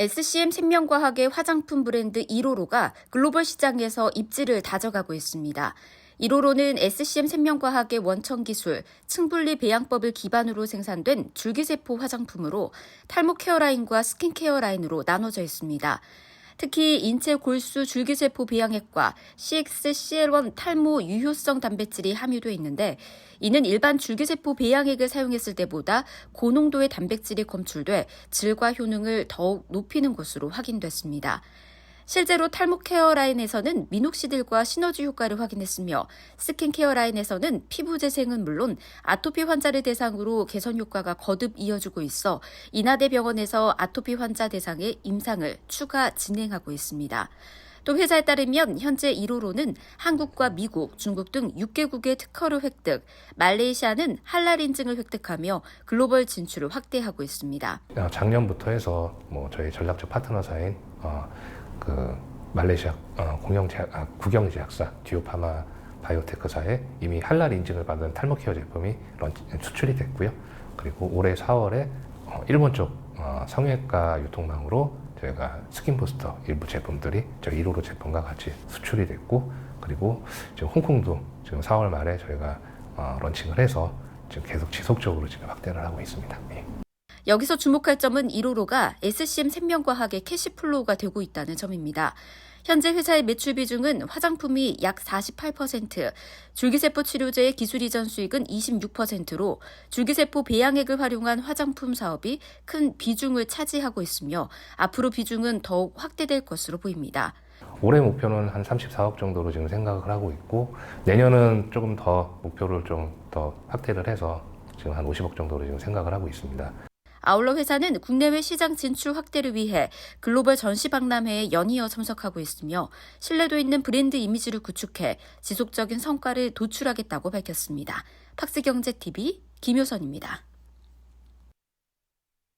SCM 생명과학의 화장품 브랜드 이로로가 글로벌 시장에서 입지를 다져가고 있습니다. 이로로는 SCM 생명과학의 원천 기술, 층분리 배양법을 기반으로 생산된 줄기세포 화장품으로 탈모 케어 라인과 스킨케어 라인으로 나눠져 있습니다. 특히 인체 골수 줄기세포 배양액과 CXCL1 탈모 유효성 단백질이 함유돼 있는데 이는 일반 줄기세포 배양액을 사용했을 때보다 고농도의 단백질이 검출돼 질과 효능을 더욱 높이는 것으로 확인됐습니다. 실제로 탈모 케어 라인에서는 미녹시딜과 시너지 효과를 확인했으며 스킨 케어 라인에서는 피부 재생은 물론 아토피 환자를 대상으로 개선 효과가 거듭 이어지고 있어 인하대 병원에서 아토피 환자 대상의 임상을 추가 진행하고 있습니다. 또 회사에 따르면 현재 1호로는 한국과 미국, 중국 등 6개국의 특허를 획득, 말레이시아는 할랄 인증을 획득하며 글로벌 진출을 확대하고 있습니다. 어, 작년부터 해서 뭐 저희 전략적 파트너사인 어, 그 말레이시아 어, 공영제약, 아, 국영제약사 듀오파마 바이오테크사에 이미 할랄 인증을 받은 탈모 케어 제품이 런치, 수출이 됐고요. 그리고 올해 4월에 어, 일본 쪽 어, 성형외과 유통망으로 저희가 스킨 부스터 일부 제품들이 저희 1호로 제품과 같이 수출이 됐고 그리고 지금 홍콩도 지금 4월 말에 저희가 어, 런칭을 해서 지금 계속 지속적으로 지금 확대를 하고 있습니다. 예. 여기서 주목할 점은 1호로가 SCM 생명과학의 캐시플로우가 되고 있다는 점입니다. 현재 회사의 매출 비중은 화장품이 약 48%, 줄기세포 치료제의 기술 이전 수익은 26%로 줄기세포 배양액을 활용한 화장품 사업이 큰 비중을 차지하고 있으며 앞으로 비중은 더욱 확대될 것으로 보입니다. 올해 목표는 한 34억 정도로 지금 생각을 하고 있고 내년은 조금 더 목표를 좀 더 확대를 해서 지금 한 50억 정도로 지금 생각을 하고 있습니다. 아울러 회사는 국내외 시장 진출 확대를 위해 글로벌 전시 박람회에 연이어 참석하고 있으며 신뢰도 있는 브랜드 이미지를 구축해 지속적인 성과를 도출하겠다고 밝혔습니다. 팍스경제TV 김효선입니다.